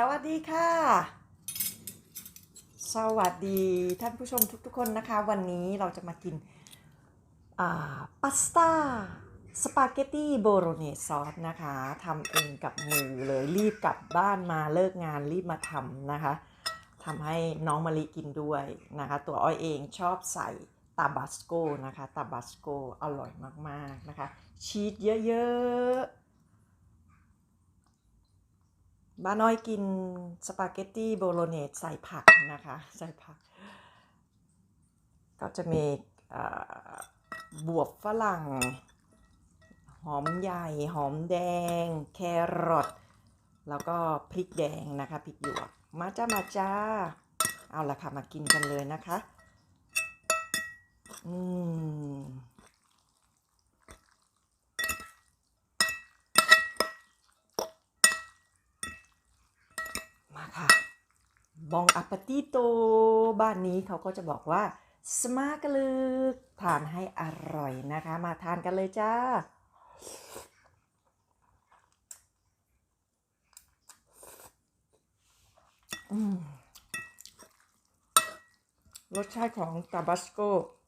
สวัสดีค่ะ สวัสดีท่านผู้ชมทุกๆคนนะคะ วันนี้เราจะมากินอ่าพาสต้าสปาเกตตี้โบโรเนสซอสนะคะทำเองกับมือเลยรีบกลับบ้านมาเลิกงานรีบมาทำนะคะทำให้น้องมะลิกินด้วยนะคะ ตัวอ้อยเองชอบใส่ตาบาสโกนะคะตาบาสโกอร่อยมากๆนะคะ ชีสเยอะๆ บ้าน้อยกินสปาเกตตี้โบโลเนสใส่ผักนะคะ ใส่ผัก ก็จะมีบวบฝรั่ง หอมใหญ่ หอมแดง แครอทแล้วก็พริกแดงนะคะพริกหยวกมาจ้ามาจ้า เอาละค่ะมากินกันเลยนะคะ อืม ค่ะบองอัปติโต บ้านนี้เขาก็จะบอกว่าสมากลึกทานให้อร่อยนะคะ มาทานกันเลยจ้าอรสชาติของตาบาสโก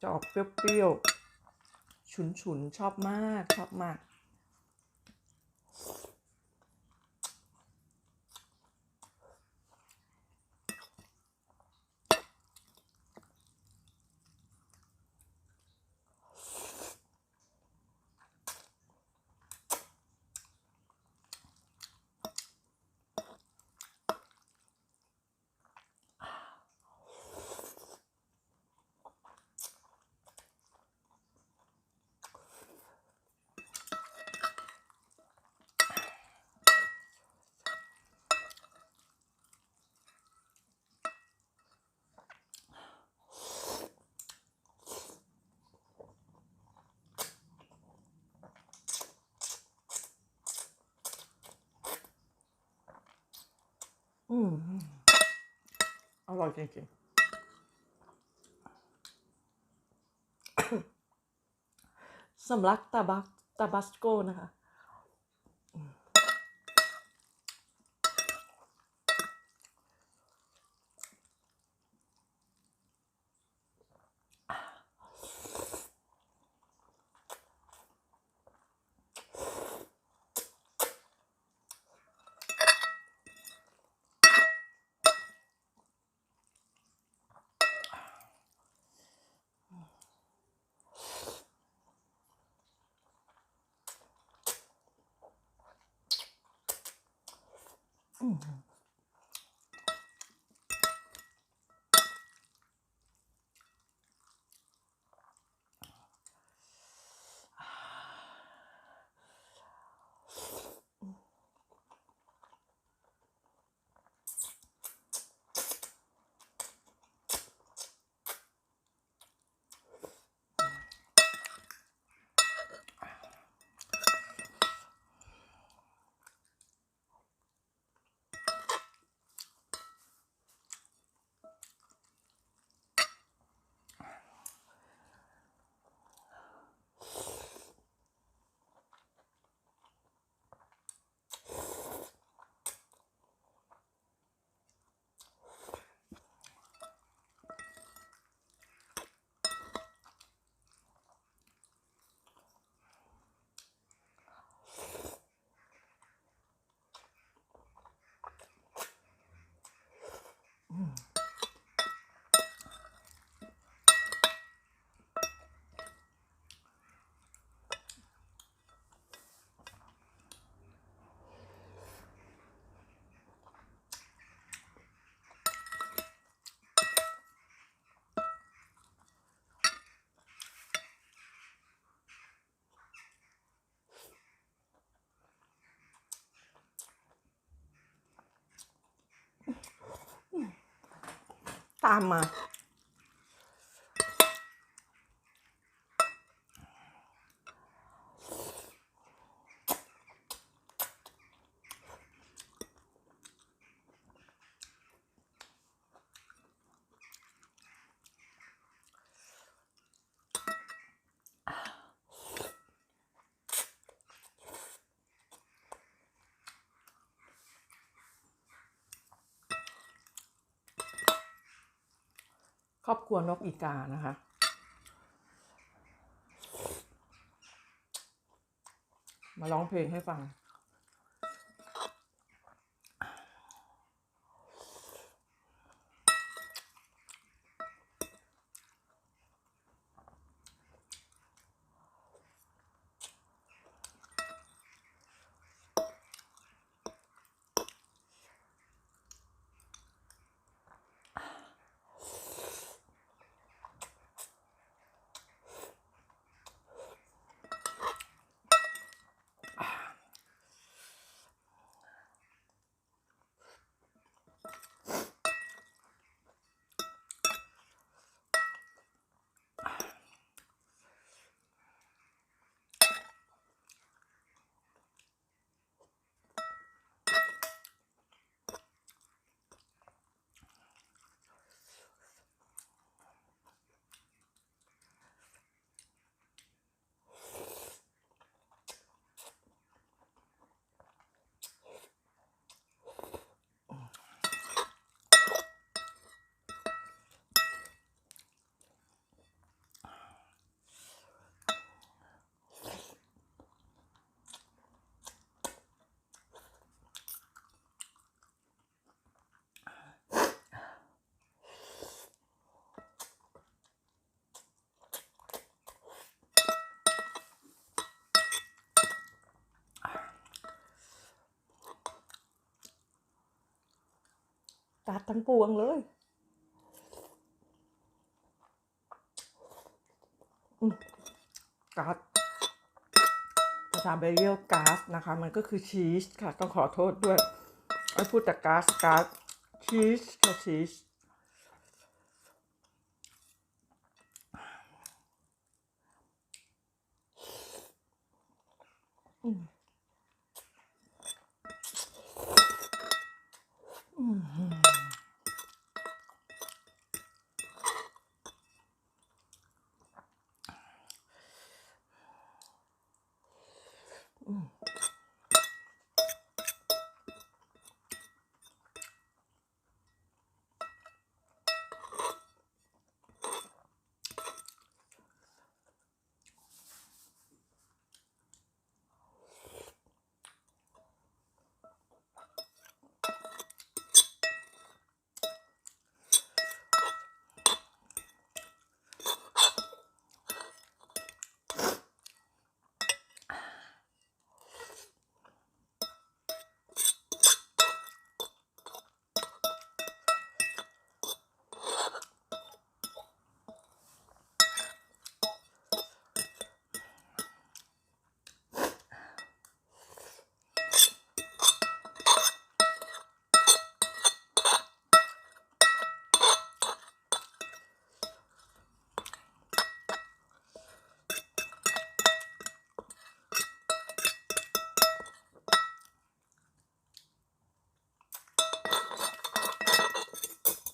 จะออกเปรี้ยวๆ ฉุนๆ ชอบมาก ชอบมาก อืมอร่อยจริงๆ สำลักตาบักตาบัสโกนะคะ ตา รอบครัวนกอีกานะคะ มาร้องเพลงให้ฟัง ทั้งปวงเลยก๊าซภาษาเบลเยียมก๊าซนะคะ มันก็คือชีสค่ะ ต้องขอโทษด้วย ไอ้พูดแต่ก๊าซก๊าซชีสค่ะชีส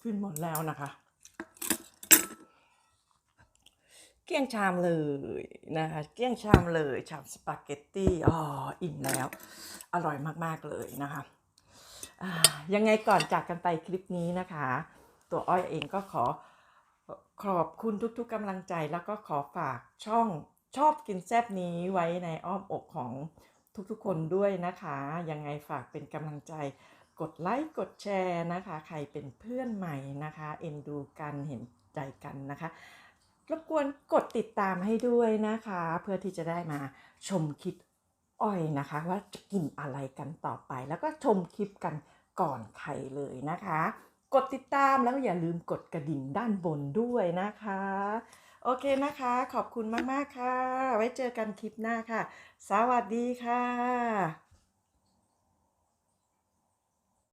ขึ้นหมดแล้วนะคะ เกลี้ยงชามเลยนะคะ เกลี้ยงชามเลยชามสปาเกตตี้อ๋ออิ่มแล้ว อร่อยมากๆเลยนะคะยังไงก่อนจากกันไปคลิปนี้นะคะ ตัวอ้อยเองก็ขอขอบคุณทุกๆกำลังใจแล้วก็ขอฝากช่องชอบกินแซบนี้ไว้ในอ้อมอกของทุกๆคนด้วยนะคะ ยังไงฝากเป็นกำลังใจ กดไลค์กดแชร์นะคะ ใครเป็นเพื่อนใหม่นะคะ เอ็นดูกันเห็นใจกันนะคะรบกวนกดติดตามให้ด้วยนะคะ เพื่อที่จะได้มาชมคลิปอ้อยนะคะ ว่าจะกินอะไรกันต่อไป แล้วก็ชมคลิปกันก่อนใครเลยนะคะ กดติดตามแล้วอย่าลืมกดกระดิ่งด้านบนด้วยนะคะ โอเคนะคะ ขอบคุณมาก ๆ ค่ะ ไว้เจอกันคลิปหน้าค่ะ สวัสดีค่ะ